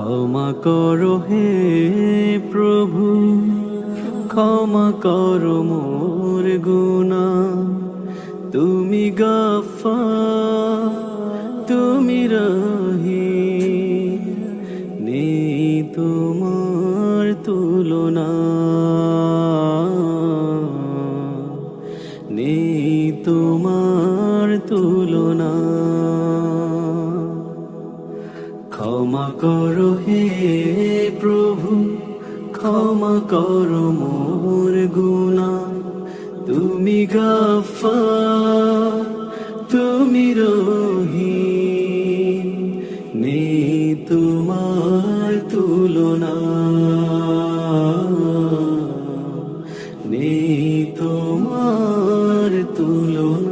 ক্ষমা করো হে প্রভু, ক্ষমা করো মোর গুণা। তুমি গফা, তুমি রহি, নেই তোমার তুলনা। নেই তোমার তুলনা। ক্ষমা করো হে প্রভু, ক্ষমা করো মোর গুণা। তুমি গাফা তুমি রহি নেই তোমার তুলনা। নেই তোমার তুলনা।